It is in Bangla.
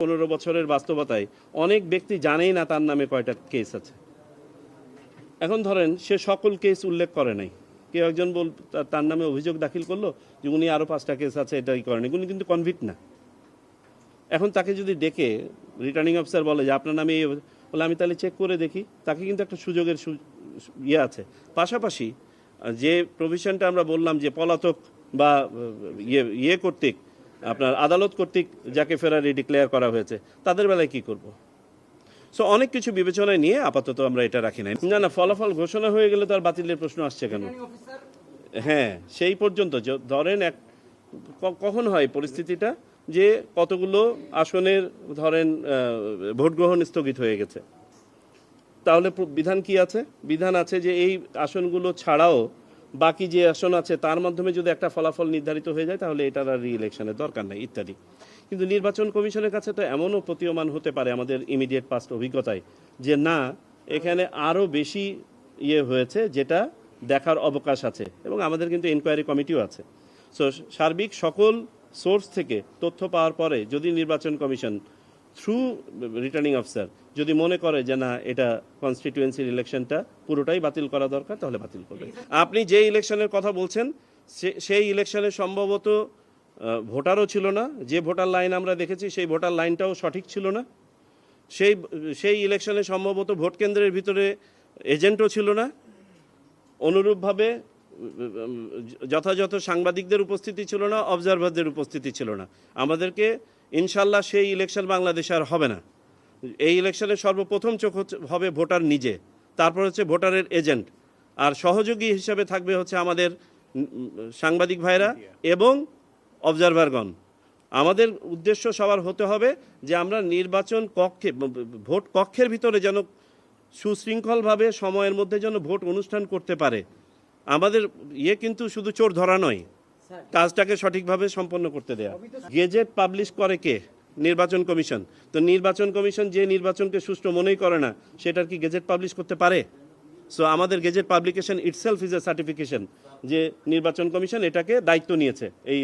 পনেরো বছরের বাস্তবতায় অনেক ব্যক্তি জানেই না তার নামে কয়টা কেস আছে। এখন ধরেন, সে সকল কেস উল্লেখ করে নাই। কেউ একজন বল তার নামে অভিযোগ দাখিল করল যে উনি আরও পাঁচটা কেস আছে, এটাই করেনি। উনি কিন্তু কনভিক্ট না। এখন তাকে যদি ডেকে রিটার্নিং অফিসার বলে যে, আপনার নামে বলে আমি তাহলে চেক করে দেখি, তাকে কিন্তু একটা সুযোগের ইয়ে আছে। পাশাপাশি যে প্রভিশনটা আমরা বললাম যে পলাতক বা ইয়ে ইয়ে কর্তৃক আপনার আদালত কর্তৃক যাকে ফেরারি ডিক্লেয়ার করা হয়েছে তাদের বেলায় কি করব? সো অনেক কিছু বিবেচনায় নিয়ে আপাতত আমরা এটা রাখি নাই। না না ফলাফল ঘোষণা হয়ে গেলে তো আর বাতিলের প্রশ্ন আসছে কেন? হ্যাঁ সেই পর্যন্ত ধরেন এক কখন হয় পরিস্থিতিটা? যে কতগুলো আসনের ধরেন ভোট গ্রহণ স্থগিত হয়ে গেছে। তাহলে বিধান কি আছে? বিধান আছে যে এই আসনগুলো ছাড়াও বাকি যে আসন আছে, তার মাধ্যমে যদি একটা ফলাফল নির্ধারিত হয়ে যায়, তাহলে এটার আর রি ইলেকশনের দরকার নেই, ইত্যাদি। কিন্তু নির্বাচন কমিশনের কাছে তো এমনও প্রতীয়মান হতে পারে আমাদের ইমিডিয়েট পাস্ট অভিজ্ঞতায়, যে না, এখানে আরও বেশি ইয়ে হয়েছে যেটা দেখার অবকাশ আছে, এবং আমাদের কিন্তু এনকোয়ারি কমিটিও আছে। সো সার্বিক সকল সোর্স থেকে তথ্য পাওয়ার পরে যদি নির্বাচন কমিশন থ্রু রিটার্নিং অফিসার যদি মনে করে যে না, এটা কনস্টিটিউয়েন্সির ইলেকশনটা পুরোটাই বাতিল করা দরকার, তাহলে বাতিল করবে। আপনি যে ইলেকশনের কথা বলছেন সেই ইলেকশনে সম্ভবত ভোটারও ছিল না। যে ভোটার লাইন আমরা দেখেছি, সেই ভোটার লাইনটাও সঠিক ছিল না। সেই সেই ইলেকশনে সম্ভবত ভোট কেন্দ্রের ভিতরে এজেন্টও ছিল না। অনুরূপভাবে যথাযথ সাংবাদিকদের উপস্থিতি ছিল না অবজারভারদের উপস্থিতি ছিল না। আমাদেরকে ইনশাল্লাহ সেই ইলেকশন বাংলাদেশে আর হবে না। এই ইলেকশনে সর্বপ্রথম চোখ হবে ভোটার নিজে, তারপর হচ্ছে ভোটারের এজেন্ট। আর সহযোগী হিসাবে থাকবে হচ্ছে আমাদের সাংবাদিক ভাইরা এবং অবজারভারগণ। আমাদের উদ্দেশ্য সবার হতে হবে যে আমরা নির্বাচন কক্ষে ভোট কক্ষের ভিতরে যেন সুশৃঙ্খলভাবে সময়ের মধ্যে যেন ভোট অনুষ্ঠান করতে পারে। আমাদের ইয়ে কিন্তু শুধু চোর ধরা নয় কাজটাকে সঠিকভাবে সম্পন্ন করতে দেয়া। গেজেট পাবলিশ করে কে? নির্বাচন কমিশন। তো নির্বাচন কমিশন যে নির্বাচনকে সুষ্ঠু মনেই করে না, সেটার কি গেজেট পাবলিশ করতে পারে? সো আমাদের gazette publication itself is a certification যে নির্বাচন কমিশন এটাকে দায়িত্ব নিয়েছে এই